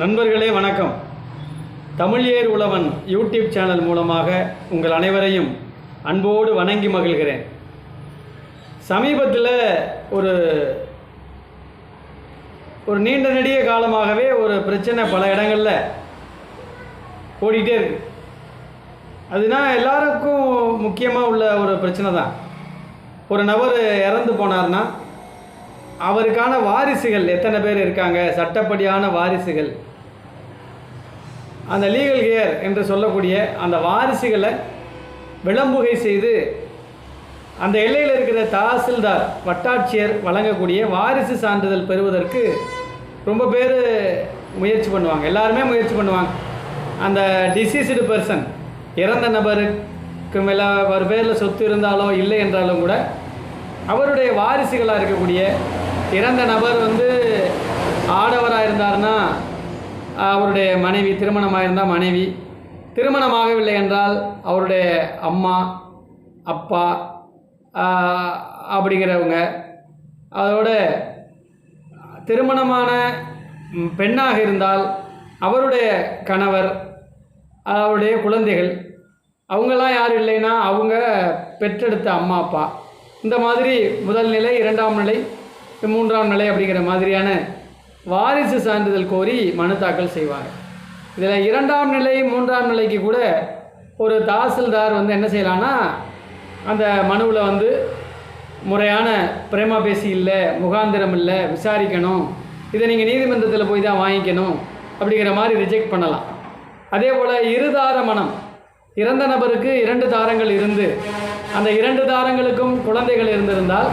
நண்பர்களே வணக்கம். தமிழியர் உழவன் YouTube channel மூலமாக உங்கள் அனைவரையும் அன்போடு வணங்கி மகிழ்கிறேன். சமீபத்தில் ஒரு ஒரு நீண்ட நெடிய காலமாகவே ஒரு பிரச்சனை பல இடங்களில் ஓடிட்டே இருக்கு. அதுனா எல்லாருக்கும் முக்கியமாக உள்ள ஒரு பிரச்சனை தான். ஒரு நபர் இறந்து போனார்னா அவருக்கான வாரிசுகள் எத்தனை பேர் இருக்காங்க? சட்டப்படியான வாரிசுகள் அந்த லீகல் ஹியர் என்று சொல்லக்கூடிய அந்த வாரிசுகளை விளம்புகை செய்து அந்த எல்லையில் இருக்கிற தாசில்தார் வட்டாட்சியர் வழங்கக்கூடிய வாரிசு சான்றிதழ் பெறுவதற்கு ரொம்ப பேர் முயற்சி பண்ணுவாங்க. எல்லாருமே முயற்சி பண்ணுவாங்க. அந்த டிசீஸ்டு பர்சன் இறந்த நபருக்கு மேலே ஒரு பேரில் சொத்து இருந்தாலோ இல்லை என்றாலும் கூட அவருடைய வாரிசுகளாக இருக்கக்கூடிய இறந்த நபர் வந்து ஆடவராக இருந்தார்னா அவருடைய மனைவி திருமணமாக இருந்தால் மனைவி. திருமணமாகவில்லை என்றால் அவருடைய அம்மா அப்பா அப்படிங்கிறவங்க. அதோட திருமணமான பெண்ணாக இருந்தால் அவருடைய கணவர் அவருடைய குழந்தைகள் அவங்கெல்லாம் யாரும் இல்லைன்னா அவங்க பெற்றெடுத்த அம்மா அப்பா. இந்த மாதிரி முதல் நிலை இரண்டாம் நிலை மூன்றாம் நிலை அப்படிங்கிற மாதிரியான வாரிசு சான்றிதழ் கோரி மனு தாக்கல் செய்வாங்க இதில் இரண்டாம் நிலை மூன்றாம் நிலைக்கு கூட ஒரு தாசில்தார் வந்து என்ன செய்யலான்னா அந்த மனுவில் வந்து முறையான பிரேமா பேசி இல்லை முகாந்திரம் இல்லை விசாரிக்கணும். இதை நீங்கள் நீதிமன்றத்தில் போய் தான் வாங்கிக்கணும் அப்படிங்கிற மாதிரி ரிஜெக்ட் பண்ணலாம். அதே போல் இருதார மனம் இறந்த நபருக்கு இரண்டு தாரங்கள் இருந்து அந்த இரண்டு தாரங்களுக்கும் குழந்தைகள் இருந்திருந்தால்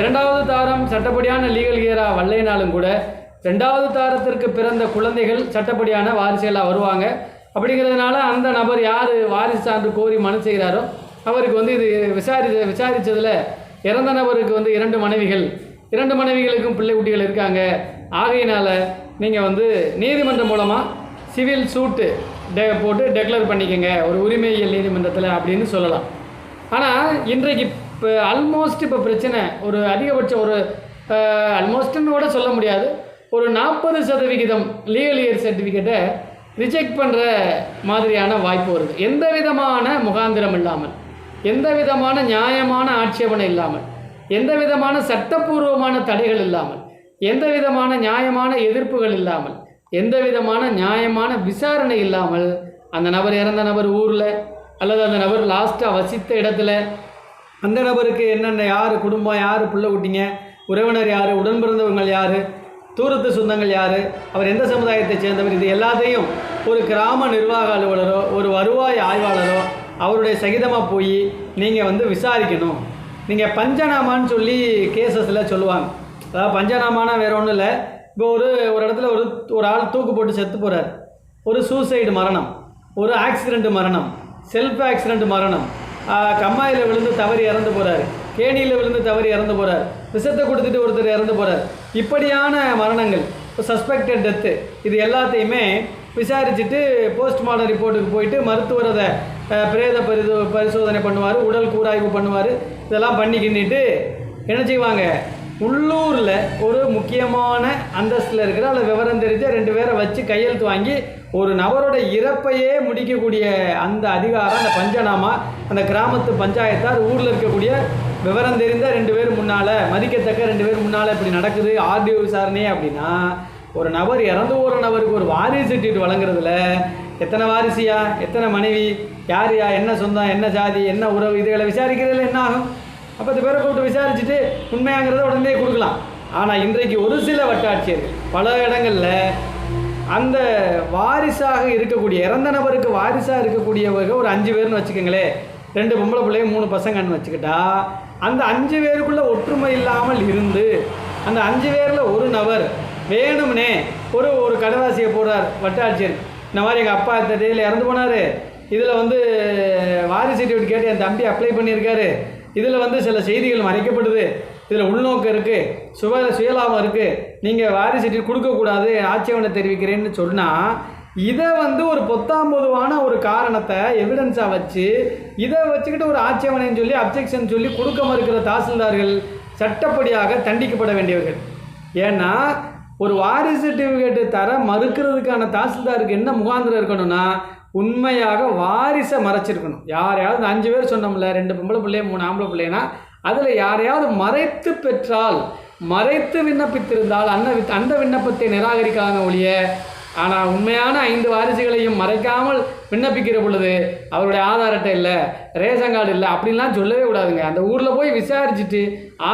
இரண்டாவது தாரம் சட்டப்படியான லீகல் கியராக வல்லையினாலும் கூட ரெண்டாவது தாரத்திற்கு பிறந்த குழந்தைகள் சட்டப்படியான வாரிசுகளாக வருவாங்க. அப்படிங்கிறதுனால அந்த நபர் யார் வாரிசு சான்று கோரி மனு செய்கிறாரோ அவருக்கு வந்து இது விசாரி விசாரித்ததில் இறந்த நபருக்கு வந்து இரண்டு மனைவிகள் இரண்டு மனைவிகளுக்கும் பிள்ளை குட்டிகள் இருக்காங்க. ஆகையினால் நீங்கள் வந்து நீதிமன்றம் மூலமாக சிவில் சூட்டு டெ போட்டு டெக்ளேர் பண்ணிக்கங்க. ஒரு உரிமையியல் நீதிமன்றத்தில் அப்படின்னு சொல்லலாம். ஆனால் இன்றைக்கு இப்போ ஆல்மோஸ்ட் இப்போ பிரச்சனை ஒரு அதிகபட்சம் ஒரு ஆல்மோஸ்ட்னு கூட சொல்ல முடியாது. ஒரு நாற்பது சதவிகிதம் லீகல் இயர் சர்டிஃபிகேட்டை ரிஜெக்ட் பண்ணுற மாதிரியான வாய்ப்பு வருது. எந்த விதமான முகாந்திரம் இல்லாமல் எந்த விதமான நியாயமான ஆட்சேபனை இல்லாமல் எந்த விதமான சட்டப்பூர்வமான தடைகள் இல்லாமல் எந்த விதமான நியாயமான எதிர்ப்புகள் இல்லாமல் எந்த விதமான நியாயமான விசாரணை இல்லாமல் அந்த நபர் இறந்த நபர் ஊரில் அல்லது அந்த நபர் லாஸ்ட்டாக வசித்த இடத்துல அந்த நபருக்கு என்னென்ன யார் குடும்பம் யார் பிள்ளை குட்டிங்க உறவினர் யார் உடன்பிறந்தவங்கள் யார் தூரத்து சொந்தங்கள் யார்? அவர் எந்த சமுதாயத்தை சேர்ந்தவர்? இது எல்லாத்தையும் ஒரு கிராம நிர்வாக அலுவலரோ ஒரு வருவாய் ஆய்வாளரோ அவருடைய சகிதமாக போய் நீங்கள் வந்து விசாரிக்கணும். நீங்கள் பஞ்சநாமான்னு சொல்லி கேசஸில் சொல்லுவாங்க. அதாவது பஞ்சநாமானா வேறு ஒன்றும் இல்லை. இப்போ ஒரு ஒரு இடத்துல ஒரு ஒரு ஆள் தூக்கு போட்டு செத்து போகிறார் ஒரு சூசைடு மரணம். ஒரு ஆக்சிடெண்ட் மரணம். செல்ஃப் ஆக்சிடெண்ட் மரணம். கம்மாயில் விழுந்து தவறி இறந்து போகிறார் கேணியில் விழுந்து தவறி இறந்து போகிறார் விஷத்தை கொடுத்துட்டு ஒருத்தர் இறந்து போகிறார் இப்படியான மரணங்கள் சஸ்பெக்டட் டெத்து இது எல்லாத்தையுமே விசாரிச்சுட்டு போஸ்ட்மார்ட்டம் ரிப்போர்ட்டுக்கு போயிட்டு மருத்துவர் அதை பிரேத பரிசோ பரிசோதனை பண்ணுவார் உடல் கூராய்வு பண்ணுவார் இதெல்லாம் பண்ணிக்கின்னுட்டு என்ன செய்வாங்க? உள்ளூரில் ஒரு முக்கியமான அந்தஸ்தில் இருக்கிற அல்லது விவரம் தெரிஞ்ச ரெண்டு பேரை வச்சு கையெழுத்து வாங்கி ஒரு நபரோட இறப்பையே முடிக்கக்கூடிய அந்த அதிகாரம் அந்த பஞ்சநாமா அந்த கிராமத்து பஞ்சாயத்தார் ஊரில் இருக்கக்கூடிய விவரம் தெரிந்த ரெண்டு பேர் முன்னால் மதிக்கத்தக்க ரெண்டு பேர் முன்னால் இப்படி நடக்குது ஆர்டிஓ விசாரணையே அப்படின்னா ஒரு நபர் இறந்து போகிற நபருக்கு ஒரு வாரிசு சீட்டு வழங்குறதுல எத்தனை வாரிசியா எத்தனை மனைவி யார் யா என்ன சொந்தம் என்ன ஜாதி என்ன உறவு இதுகளை விசாரிக்கிறதுல என்ன ஆகும்? அப்போ இந்த பேரை கூப்பிட்டு விசாரிச்சுட்டு உண்மையாங்கிறத உடனே கொடுக்கலாம். ஆனால் இன்றைக்கு ஒரு சில வட்டாட்சியர்கள் பல இடங்களில் அந்த வாரிசாக இருக்கக்கூடிய இறந்த நபருக்கு வாரிசாக இருக்கக்கூடியவங்க ஒரு அஞ்சு பேர்னு வச்சுக்கோங்களேன் ரெண்டு பொம்பளை பிள்ளைங்க மூணு பசங்கன்னு வச்சுக்கிட்டா அந்த அஞ்சு பேருக்குள்ள ஒற்றுமை இல்லாமல் இருந்து அந்த அஞ்சு பேரில் ஒரு நபர் வேணும்னே ஒரு ஒரு கடவாசியை போடுறார் வட்டாட்சியர். இந்த மாதிரி எங்கள் அப்பா இந்த தேதியில் இறந்து போனார். இதில் வந்து வாரிசு சர்டிஃபிகேட் கேட்டு என் தம்பி அப்ளை பண்ணியிருக்காரு. இதில் வந்து சில செய்திகள் மறைக்கப்படுது. இதில் உள்நோக்கம் இருக்குது சுய சுயலாபம் இருக்குது நீங்கள் வாரிசு கொடுக்கக்கூடாது ஆட்சேபனை தெரிவிக்கிறேன்னு சொன்னால் இதை வந்து ஒரு பொத்தாம்பதுவான ஒரு காரணத்தை எவிடன்ஸாக வச்சு இதை வச்சுக்கிட்டு ஒரு ஆட்சேபனைன்னு சொல்லி அப்ஜெக்ஷன் சொல்லி கொடுக்க மறுக்கிற தாசில்தார்கள் சட்டப்படியாக தண்டிக்கப்பட வேண்டியவர்கள். ஏன்னா ஒரு வாரிசு சர்டிஃபிகேட்டு தர மறுக்கிறதுக்கான தாசில்தாருக்கு என்ன முகாந்திரம் இருக்கணும்னா உண்மையாக வாரிசை மறைச்சிருக்கணும். யாரையாவது அஞ்சு பேர் சொன்னோம்ல ரெண்டு பொம்பளை பிள்ளைய மூணு ஆம்பளை பிள்ளைனா அதில் யாரையாவது மறைத்து பெற்றால் மறைத்து விண்ணப்பித்திருந்தால் அந்த வித்- அந்த விண்ணப்பத்தை நிராகரிக்காத ஒழிய ஆனால் உண்மையான ஐந்து வாரிசுகளையும் மறைக்காமல் விண்ணப்பிக்கிற பொழுது அவருடைய ஆதார் அட்டை இல்லை. ரேஷன் கார்டு இல்லை அப்படின்லாம் சொல்லவே கூடாதுங்க. அந்த ஊரில் போய் விசாரிச்சுட்டு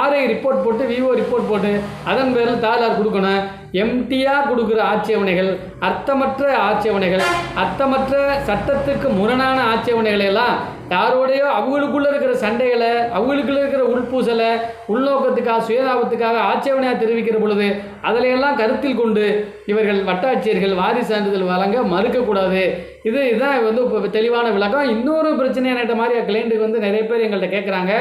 ஆர்ஐ ரிப்போர்ட் போட்டு விவோ ரிப்போர்ட் போட்டு அதன் பேரில் தாலார் கொடுக்கணும். எம்டியாக கொடுக்குற ஆட்சேபனைகள் அர்த்தமற்ற ஆட்சேபனைகள் அர்த்தமற்ற சட்டத்துக்கு முரணான ஆட்சேபனைகளை எல்லாம் யாரோடையோ அவங்களுக்குள்ளே இருக்கிற சண்டைகளை அவங்களுக்குள்ளே இருக்கிற உள்பூசலை உள்நோக்கத்துக்காக சுயலாபத்துக்காக ஆட்சேபனையாக தெரிவிக்கிற பொழுது அதிலையெல்லாம் கருத்தில் கொண்டு இவர்கள் வட்டாட்சியர்கள் வாரிசு சான்றிதழ் வழங்க மறுக்கக்கூடாது. இது இதுதான் வந்து இப்போ தெளிவான விளக்கம். இன்னொரு பிரச்சனை என்கிட்ட மாதிரி கிளைண்ட்டுக்கு வந்து நிறைய பேர் எங்கள்கிட்ட கேட்குறாங்க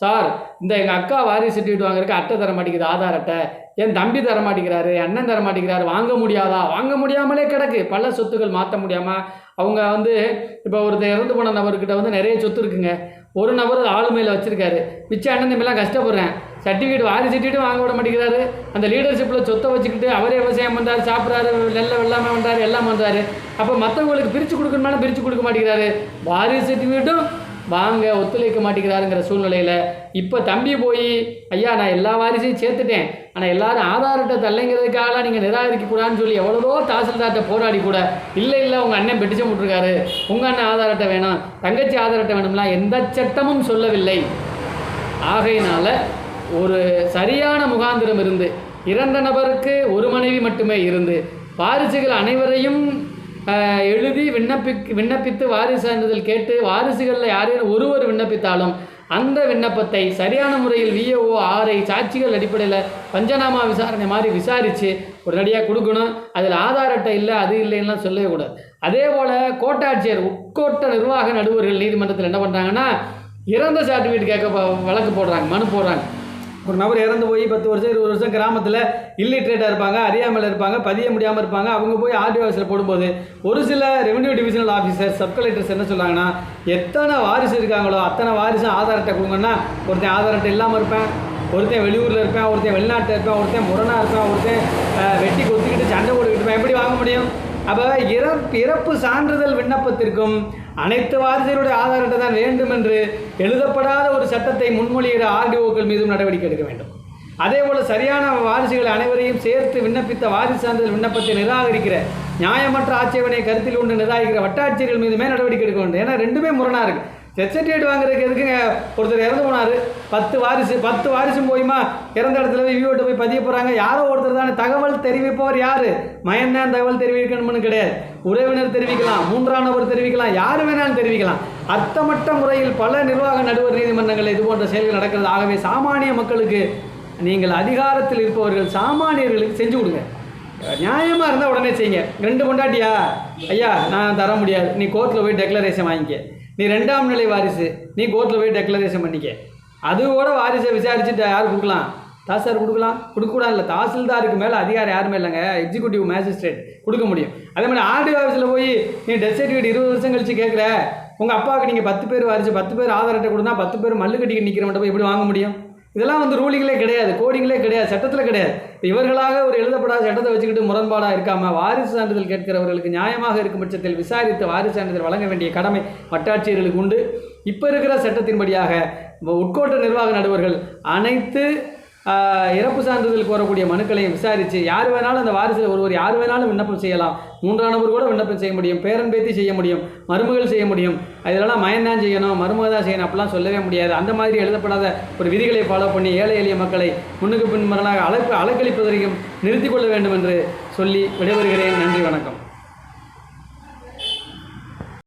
சார் இந்த எங்கள் அக்கா வாரிசு சர்டிஃபிகேட் வாங்குறதுக்கு அட்டை தர மாட்டேங்குது ஆதார் அட்டை. என் தம்பி தர மாட்டேங்கிறாரு அண்ணன் தர மாட்டேங்கிறாரு வாங்க முடியாதா? வாங்க முடியாமலே கிடக்கு. பல சொத்துக்கள் மாற்ற முடியாமல் அவங்க வந்து இப்போ ஒருத்தர் இறந்து போன நபர்கிட்ட வந்து நிறைய சொத்து இருக்குங்க. ஒரு நபர் ஆளுமையில் வச்சுருக்காரு. மிச்ச அண்ணன் தம்பிலாம் கஷ்டப்படுறேன். சர்டிஃபிகேட் வாரி சர்டிஃபிகேட்டும் வாங்க விட மாட்டேங்கிறாரு. அந்த லீடர்ஷிப்பில் சொத்தை வச்சுக்கிட்டு அவரே விவசாயம் பண்ணுறாரு சாப்பிட்றாரு நெல்லை வெள்ளாமை பண்ணுறாரு எல்லாம் பண்ணுறாரு அப்போ மற்றவங்களுக்கு பிரித்து கொடுக்கணும்னாலும் பிரித்து கொடுக்க மாட்டேங்கிறாரு. வாரி சர்டிஃபிகேட்டும் வாங்க ஒத்துழைக்க மாட்டேங்கிறாருங்கிற சூழ்நிலையில் இப்போ தம்பி போய் ஐயா நான் எல்லா வாரிசையும் சேர்த்துட்டேன். ஆனால் எல்லாரும் ஆதார் அட்டை தள்ளைங்கிறதுக்காகலாம் நீங்கள் நிராகரிக்கக்கூடாதுன்னு சொல்லி எவ்வளவோ தாசில்தார்கிட்ட போராடி கூட இல்லை இல்லை உங்கள் அண்ணன் பெட்டிச்சம் போட்டிருக்காரு. உங்கள் அண்ணன் ஆதார் அட்டை வேணும். தங்கச்சி ஆதார் அட்டை வேணும்லாம் எந்த சட்டமும் சொல்லவில்லை. ஆகையினால் ஒரு சரியான முகாந்திரம் இருந்து இறந்த நபருக்கு ஒரு மனைவி மட்டுமே இருந்து வாரிசுகள் அனைவரையும் எழுதி விண்ணப்பி விண்ணப்பித்து வாரிசு சான்றிதழ் கேட்டு வாரிசுகளில் யாரேனும் ஒருவர் விண்ணப்பித்தாலும் அந்த விண்ணப்பத்தை சரியான முறையில் விஏஓ ஆரை சாட்சிகள் அடிப்படையில் பஞ்சநாமா விசாரணை மாதிரி விசாரித்து உடனடியாக கொடுக்கணும். அதில் ஆதார் அட்டை இல்லை அது இல்லைன்னுலாம் சொல்லவே கூடாது. அதே போல் கோட்டாட்சியர் உட்கோட்ட நிர்வாக நடுவர்கள் நீதிமன்றத்தில் என்ன பண்ணுறாங்கன்னா இறந்த சர்டிஃபிகேட் கேட்க ப- வழக்கு போடுறாங்க மனு போடுறாங்க. ஒரு நபர் இறந்து போய் பத்து வருஷம் இருபது வருஷம் கிராமத்தில் இல்லிட்ரேட்டாக இருப்பாங்க அறியாமல் இருப்பாங்க பதிய முடியாமல் இருப்பாங்க அவங்க போய் ஆர்டிஓ ஆஃபீஸில் போடும்போது ஒரு சில revenue divisional officer sub collectors என்ன சொல்கிறாங்கன்னா எத்தனை வாரிசு இருக்காங்களோ அத்தனை வாரிசும் ஆதார் அட்டை கொடுங்கன்னா ஒருத்தன் ஆதார் அட்டை இல்லாமல் இருப்பேன் ஒருத்தன் வெளியூரில் இருப்பேன் ஒருத்தன் வெளிநாட்டில் இருப்பேன் ஒருத்தன் முரணாக இருப்பேன் ஒருத்தன் வெட்டி கொத்திக்கிட்டு சண்டை போட்டுக்கிட்டு இருப்பேன். எப்படி வாங்க முடியும்? அப்போ இறப்பு இறப்பு சான்றிதழ் விண்ணப்பத்திற்கும் அனைத்து வாரிசுகளுடைய ஆதார் அட்டை தான் வேண்டும் என்று எழுதப்படாத ஒரு சட்டத்தை முன்மொழிகிற ஆர்டிஓக்கள் மீதும் நடவடிக்கை எடுக்க வேண்டும். அதே போல் சரியான வாரிசுகள் அனைவரையும் சேர்த்து விண்ணப்பித்த வாரிசு சான்றிதழ் விண்ணப்பத்தை நிராகரிக்கிற நியாயமற்ற ஆட்சேபனை கருத்தில் கொண்டு நிராகரிக்கிற வட்டாட்சியர்கள் மீதுமே நடவடிக்கை எடுக்க வேண்டும். ஏன்னா ரெண்டுமே முரணாக இருக்குது இருக்கு செர்டிஃபிகேட் வாங்குறதுக்கு எதுக்குங்க? ஒருத்தர் இறந்து போனார். பத்து வாரிசு பத்து வாரிசும் போயுமா? இறந்த இடத்துல போய் விவோட்ட போய் பதிய போகிறாங்க யாரோ ஒருத்தர் தானே. தகவல் தெரிவிப்பவர் யார்? மயன்தான் தகவல் தெரிவிக்கணும்னு கிடையாது. உறவினர் தெரிவிக்கலாம் மூன்றாம் நபர் தெரிவிக்கலாம் யார் வேணாலும் தெரிவிக்கலாம். அர்த்தமற்ற முறையில் பல நிர்வாக நடுவர் நீதிமன்றங்கள் இது போன்ற செயல்கள் நடக்கிறது. ஆகவே சாமானிய மக்களுக்கு நீங்கள் அதிகாரத்தில் இருப்பவர்கள் சாமானியர்களுக்கு செஞ்சு கொடுங்க. நியாயமாக இருந்தால் உடனே செய்யுங்க. ரெண்டு பொண்டாட்டியா? ஐயா நான் தர முடியாது. நீ கோர்ட்டில் போய் டெக்ளரேஷன் வாங்கிக்க. நீ ரெண்டாம் நிலை வாரிசு. நீ கோர்ட்டில் போய் டெக்ளரேஷன் பண்ணிக்க. அது கூட வாரிசை விசாரிச்சுட்டு யார் கொடுக்கலாம்? தாசார் கொடுக்கலாம்? கொடுக்கக்கூடாது இல்லை. தாசில்தாருக்கு மேலே அதிகாரம் யாருமே இல்லைங்க. எக்ஸிக்யூட்டிவ் மேஜிஸ்ட்ரேட் கொடுக்க முடியும். அதே மாதிரி ஆர்டி ஆஃபீஸில் போய் நீ டெத் சர்டிஃபிகேட் இருபது வருஷம் கழிச்சு கேட்குற உங்கள் அப்பாவுக்கு நீங்கள் பத்து பேர் வாரிசு பத்து பேர் ஆதார் அட்டை கொடுத்தா பத்து பேர் மல்லு கட்டிக்கு நிற்கிறவன்ட்ட போய் எப்படி வாங்க முடியும்? இதெல்லாம் வந்து ரூலிங்களே கிடையாது கோடிங்களே கிடையாது சட்டத்தில் கிடையாது. இவர்களாக ஒரு எழுதப்படாத சட்டத்தை வச்சுக்கிட்டு முரண்பாடாக இருக்காமல் வாரிசு சான்றிதழ் கேட்கிறவர்களுக்கு நியாயமாக இருக்கும் பட்சத்தில் விசாரித்து வாரிசு சான்றிதழ் வழங்க வேண்டிய கடமை வட்டாட்சியர்களுக்கு உண்டு. இப்போ இருக்கிற சட்டத்தின்படியாக உட்கோட்ட நிர்வாக நடுவர்கள் அனைத்து இறப்பு சான்றிதழ் கோரக்கூடிய மனுக்களையும் விசாரித்து யார் வேணாலும் அந்த வாரிசில் ஒருவர் யார் வேணாலும் விண்ணப்பம் செய்யலாம். மூன்றானவர் கூட விண்ணப்பம் செய்ய முடியும். பேரன் பேத்தி செய்ய முடியும். மருமகள் செய்ய முடியும். இதெல்லாம் மயன் தான் செய்யணும். மருமக தான் செய்யணும். அப்படிலாம் சொல்லவே முடியாது. அந்த மாதிரி எழுதப்படாத ஒரு விதிகளை ஃபாலோ பண்ணி ஏழை எளிய மக்களை முன்னுக்கு பின்மரலாக அழைப்பு அலக்களிப்பதற்கும் நிறுத்திக் கொள்ள வேண்டும் என்று சொல்லி விடைபெறுகிறேன். நன்றி வணக்கம்.